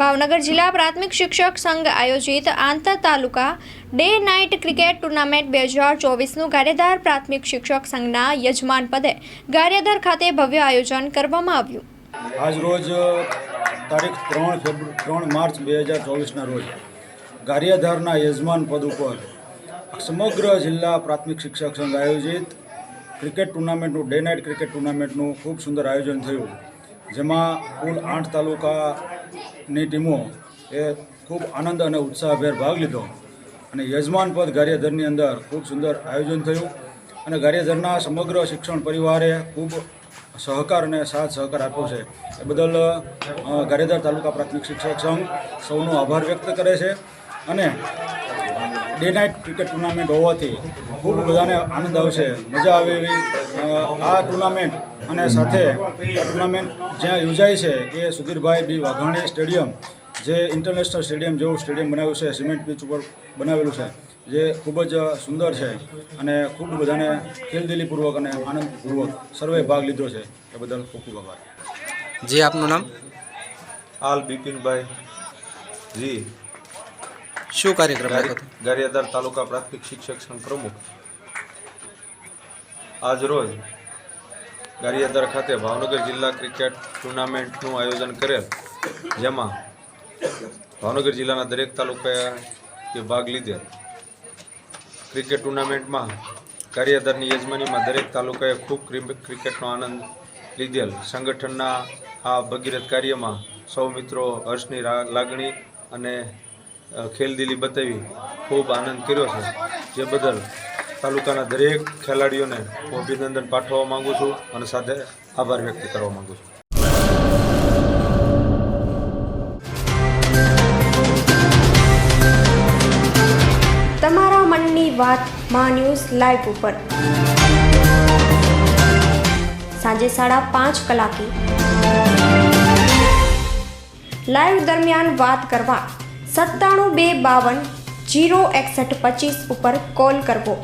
ભાવનગર જિલ્લા પ્રાથમિક શિક્ષક સંઘ આયોજિત આંતર તાલુકા ડે નાઇટ ક્રિકેટ ટુર્નામેન્ટ બે હજાર ચોવીસનું ગારિયાધાર પ્રાથમિક શિક્ષક સંઘના યજમાન પદે ગારિયાધાર ખાતે ભવ્ય આયોજન કરવામાં આવ્યું. આજરોજ તારીખ ત્રણ ફેબ્રુ, ત્રણ માર્ચ બે હજાર ચોવીસના રોજ ગારિયાધારના યજમાન પદ ઉપર સમગ્ર જિલ્લા પ્રાથમિક શિક્ષક સંઘ આયોજિત ક્રિકેટ ટુર્નામેન્ટનું, ડે નાઇટ ક્રિકેટ ટુર્નામેન્ટનું ખૂબ સુંદર આયોજન થયું. જેમાં કુલ આઠ તાલુકાની ટીમો એ ખૂબ આનંદ અને ઉત્સાહભેર ભાગ લીધો. અને યજમાન પદ ગારિયાધરની અંદર ખૂબ સુંદર આયોજન થયું. અને ગારિયાધરના સમગ્ર શિક્ષણ પરિવારે ખૂબ સહકાર અને સાથ સહકાર આપ્યો છે. એ બદલ અ, તાલુકા પ્રાથમિક શિક્ષક સંઘ સૌનો આભાર વ્યક્ત કરે છે. અને ડે નાઇટ ક્રિકેટ ટુર્નામેન્ટ હોવાથી ખૂબ બધાને આનંદ આવશે. મજા આવે એવી આ ટુર્નામેન્ટ અને સાથે ટુર્નામેન્ટ જ્યાં યોજાય છે એ સુધીરભાઈ બી વાઘાણી સ્ટેડિયમ જે ઇન્ટરનેશનલ સ્ટેડિયમ જેવું સ્ટેડિયમ બનાવ્યું છે સિમેન્ટ પીચ ઉપર બનાવેલું છે જે ખૂબ જ સુંદર છે અને ખૂબ બધાને ખેલદિલીપૂર્વક અને આનંદપૂર્વક સર્વે ભાગ લીધો છે. એ બદલ ખૂબ ખૂબ આભાર. જી આપનું નામ? હાલ બિપિનભાઈ. જી. શું કાર્યક્રમ ગારિયાદાર તાલુકા પ્રાથમિક શિક્ષક સંઘ પ્રમુખ. આજ રોજ ગારિયાધાર ખાતે ભાવનગર જિલ્લા ક્રિકેટ ટુર્નામેન્ટનું આયોજન કરેલ, જેમાં ભાવનગર જિલ્લાના દરેક તાલુકાએ ભાગ લીધેલ. ક્રિકેટ ટુર્નામેન્ટમાં ગારિયાધારની યજમાનીમાં દરેક તાલુકાએ ખૂબ ક્રિ- ક્રિકેટનો આનંદ લીધેલ. સંગઠનના આ ભગીરથ કાર્યમાં સૌ મિત્રો હર્ષની લાગણી અને ખેલદિલી બતાવી ખૂબ આનંદ કર્યો છે. જે બદલ તાલુકાના દરેક ખેલાડીઓને અભિનંદન પાઠવવા માંગુ છું અને સાથે આભાર વ્યક્ત કરવા માંગુ છું. તમારા મનની વાતમાં ન્યૂઝ લાઈવ ઉપર. સાંજે સાડા પાંચ કલાકે. લાઈવ દરમિયાન વાત કરવા. સત્તાણું બે બાવન જીરો એકસઠ પચીસ ઉપર કોલ કરવો.